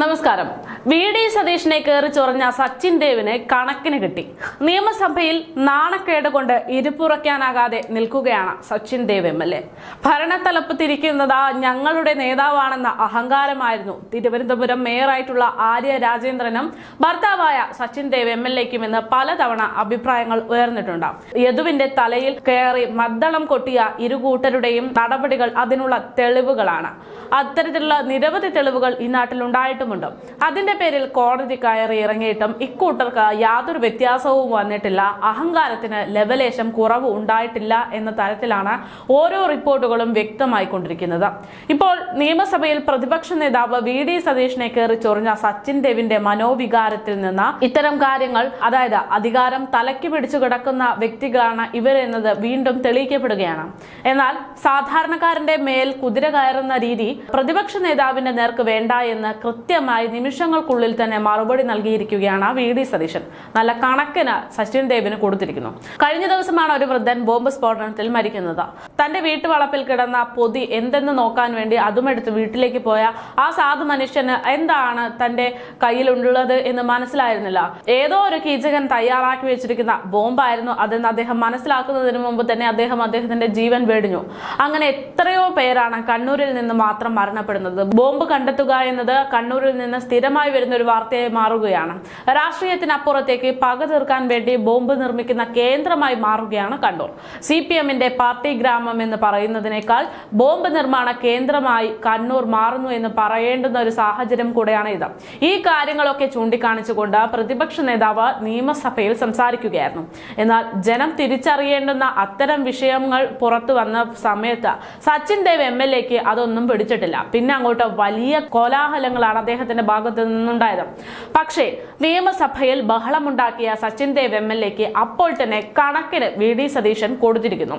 നമസ്കാരം. V D സതീഷിനെ കയറി ചൊറഞ്ഞ സച്ചിൻ ദേവിന് കണക്കിന് കിട്ടി. നിയമസഭയിൽ നാണക്കേട് കൊണ്ട് ഇരുപ്പുറയ്ക്കാനാകാതെ നിൽക്കുകയാണ് Sachin Dev M L A. ഭരണത്തലപ്പ് തിരിക്കുന്നത് ഞങ്ങളുടെ നേതാവാണെന്ന അഹങ്കാരമായിരുന്നു. തിരുവനന്തപുരം മേയറായിട്ടുള്ള ആര്യ രാജേന്ദ്രനും ഭർത്താവായ സച്ചിൻ ദേവ് എം എൽ എക്കും ഇന്ന് പലതവണ അഭിപ്രായങ്ങൾ ഉയർന്നിട്ടുണ്ട്. യദുവിന്റെ തലയിൽ കയറി മദ്ദളം കൊട്ടിയ ഇരുകൂട്ടരുടെയും നടപടികൾ അതിനുള്ള തെളിവുകളാണ്. അത്തരത്തിലുള്ള നിരവധി തെളിവുകൾ ഈ നാട്ടിൽ ഉണ്ടായിട്ടുമുണ്ട് അതിന്റെ പേരിൽ കോടതി കയറി ഇറങ്ങിയിട്ടും ഇക്കൂട്ടർക്ക് യാതൊരു വ്യത്യാസവും വന്നിട്ടില്ല. അഹങ്കാരത്തിന് ലെവലേശം കുറവ് ഉണ്ടായിട്ടില്ല എന്ന തരത്തിലാണ് ഓരോ റിപ്പോർട്ടുകളും വ്യക്തമായിക്കൊണ്ടിരിക്കുന്നത്. ഇപ്പോൾ നിയമസഭയിൽ പ്രതിപക്ഷ നേതാവ് വി ഡി സതീഷിനെ കയറി ചൊറിഞ്ഞ സച്ചിൻ ദേവിന്റെ മനോവികാരത്തിൽ നിന്ന് ഇത്തരം കാര്യങ്ങൾ അതായത് അധികാരം തലയ്ക്ക് പിടിച്ചു കിടക്കുന്ന വ്യക്തികളാണ് ഇവരെന്നത് വീണ്ടും തെളിയിക്കപ്പെടുകയാണ്. എന്നാൽ സാധാരണക്കാരന്റെ മേൽ കുതിര കയറുന്ന രീതി പ്രതിപക്ഷ നേതാവിന്റെ നേർക്ക് വേണ്ട എന്ന് കൃത്യമായി നിമിഷങ്ങൾക്കുള്ളിൽ തന്നെ മറുപടി നൽകിയിരിക്കുകയാണ് വി ഡി സതീശൻ. നല്ല കണക്കിന് സച്ചിൻ ദേവിന് കൊടുത്തിരിക്കുന്നു. കഴിഞ്ഞ ദിവസമാണ് ഒരു വൃദ്ധൻ ബോംബ് സ്ഫോടനത്തിൽ മരിക്കുന്നത്. തന്റെ വീട്ടുവളപ്പിൽ കിടന്ന പൊതി എന്തെന്ന് നോക്കാൻ വേണ്ടി അതുമെടുത്ത് വീട്ടിലേക്ക് പോയ ആ സാധു മനുഷ്യന് എന്താണ് തന്റെ കയ്യിലുള്ളത് എന്ന് മനസ്സിലായിരുന്നില്ല. ഏതോ ഒരു കീചകൻ തയ്യാറാക്കി വെച്ചിരിക്കുന്ന ബോംബായിരുന്നു അതെന്ന് അദ്ദേഹം മനസ്സിലാക്കുന്നതിന് മുമ്പ് തന്നെ അദ്ദേഹം അദ്ദേഹത്തിന്റെ ജീവൻ വെടിഞ്ഞു. അങ്ങനെ എത്രയോ പേരാണ് കണ്ണൂരിൽ നിന്ന് മാത്രം മരണപ്പെടുന്നത്. ബോംബ് കണ്ടെത്തുക എന്നത് കണ്ണൂരിൽ നിന്ന് സ്ഥിരമായി വരുന്ന ഒരു വാർത്തയായി മാറുകയാണ്. രാഷ്ട്രീയത്തിനപ്പുറത്തേക്ക് പക തീർക്കാൻ വേണ്ടി ബോംബ് നിർമ്മിക്കുന്ന കേന്ദ്രമായി മാറുകയാണ് കണ്ണൂർ. സി പി എമ്മിന്റെ പാർട്ടി ഗ്രാമം എന്ന് പറയുന്നതിനേക്കാൾ ബോംബ് നിർമ്മാണ കേന്ദ്രമായി കണ്ണൂർ മാറുന്നു എന്ന് പറയേണ്ടുന്ന ഒരു സാഹചര്യം കൂടെയാണ് ഇത്. ഈ കാര്യങ്ങളൊക്കെ ചൂണ്ടിക്കാണിച്ചുകൊണ്ട് പ്രതിപക്ഷ നേതാവ് നിയമസഭയിൽ സംസാരിക്കുകയായിരുന്നു. എന്നാൽ ജനം തിരിച്ചറിയേണ്ടുന്ന അത്തരം വിഷയങ്ങൾ പുറത്തു വന്ന സമയത്ത് സച്ചിൻ ദേവ് എം എൽ എക്ക് അതൊന്നും പിടിച്ചിട്ടില്ല. പിന്നെ അങ്ങോട്ട് വലിയ കോലാഹലങ്ങളാണ് അദ്ദേഹത്തിന്റെ ഭാഗത്ത് നിന്നുണ്ടായത്. പക്ഷേ നിയമസഭയിൽ ബഹളമുണ്ടാക്കിയ സച്ചിൻ ദേവ് എം എൽ എക്ക് അപ്പോൾ തന്നെ കണക്കിന് വി ഡി സതീശൻ കൊടുത്തിരിക്കുന്നു.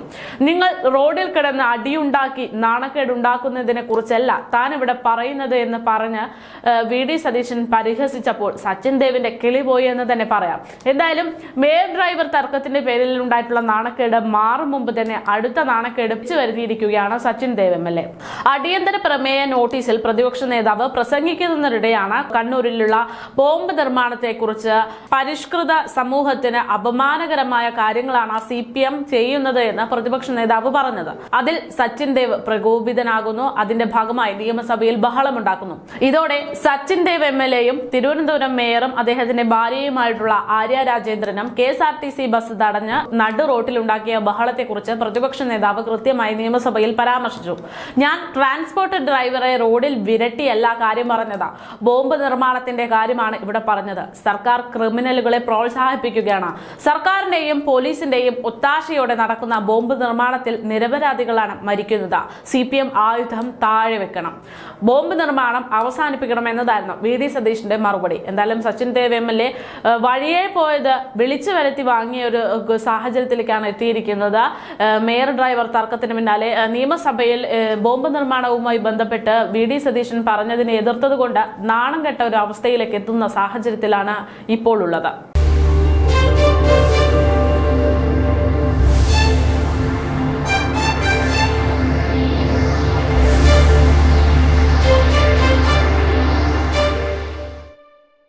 നിങ്ങൾ റോഡിൽ കിടന്ന് അടിയുണ്ടാക്കി നാണക്കേടുണ്ടാക്കുന്നതിനെ കുറിച്ചല്ല താൻ ഇവിടെ പറയുന്നത് എന്ന് പറഞ്ഞ് വി ഡി സതീശൻ പരിഹസിച്ചപ്പോൾ സച്ചിൻ ദേവിന്റെ കിളി പോയി എന്ന് തന്നെ പറയാം. എന്തായാലും മേയർ ഡ്രൈവർ തർക്കത്തിന്റെ പേരിൽ ഉണ്ടായിട്ടുള്ള നാണക്കേട് മാറും മുമ്പ് തന്നെ അടുത്ത നാണക്കേട് വരുത്തിയിരിക്കുകയാണ് Sachin Dev M L A. അടിയന്തര പ്രമേയ നോട്ടീസിൽ പ്രതിപക്ഷ നേതാവ് പ്രസംഗിക്കുന്നതിനിടെയാണ് കണ്ണൂരിലുള്ള ബോംബ് നിർമ്മാണത്തെക്കുറിച്ച് പരിഷ്കൃത സമൂഹത്തിന് അപമാനകരമായ കാര്യങ്ങളാണ് സി പി എം ചെയ്യുന്നത് എന്ന് പ്രതിപക്ഷ നേതാവ് പറഞ്ഞത്. അതിൽ സച്ചിൻ ദേവ് പ്രകോപിതനാകുന്നു. അതിന്റെ ഭാഗമായി നിയമസഭയിൽ ബഹളമുണ്ടാക്കുന്നു. ഇതോടെ സച്ചിൻ ദേവ് എം എൽ എയും തിരുവനന്തപുരം മേയറും അദ്ദേഹത്തിന്റെ ഭാര്യയുമായിട്ടുള്ള Arya രാജേന്ദ്രനും K S R T C bus തടഞ്ഞ് നടു റോട്ടിലുണ്ടാക്കിയ ബഹളത്തെക്കുറിച്ച് പ്രതിപക്ഷ നേതാവ് കൃത്യമായി നിയമസഭയിൽ പരാമർശിച്ചു. ഞാൻ ട്രാൻസ്പോർട്ട് ഡ്രൈവറെ റോഡിൽ വിരട്ടിയല്ല കാര്യം പറഞ്ഞത്. ബോംബ് നിർമ്മാണത്തിന്റെ കാര്യമാണ് ഇവിടെ പറഞ്ഞത്. സർക്കാർ ക്രിമിനലുകളെ പ്രോത്സാഹിപ്പിക്കുകയാണ്. സർക്കാരിന്റെയും പോലീസിന്റെയും ഒത്താശയോടെ നടക്കുന്ന ബോംബ് നിർമ്മാണത്തിൽ നിരപരാധികളാണ് മരിക്കുന്നത്. സി പി എം ആയുധം താഴെ വെക്കണം. ബോംബ് നിർമ്മാണം അവസാനിപ്പിക്കണം എന്നതായിരുന്നു വി ഡി സതീഷിന്റെ മറുപടി. എന്തായാലും Sachin Dev M L A വഴിയെ പോയത് വിളിച്ചു വരുത്തി വാങ്ങിയ ഒരു സാഹചര്യത്തിലേക്കാണ് എത്തിയിരിക്കുന്നത്. മേയർ ഡ്രൈവർ തർക്കത്തിന് പിന്നാലെ നിയമസഭയിൽ ബോംബ് നിർമ്മാണവുമായി ബന്ധപ്പെട്ട് വി ഡി സതീശൻ പറഞ്ഞതിനെ എതിർത്തത് നാണം കെട്ട ഒരു അവസ്ഥയിലേക്ക് എത്തുന്ന സാഹചര്യത്തിലാണ് ഇപ്പോൾ ഉള്ളത്.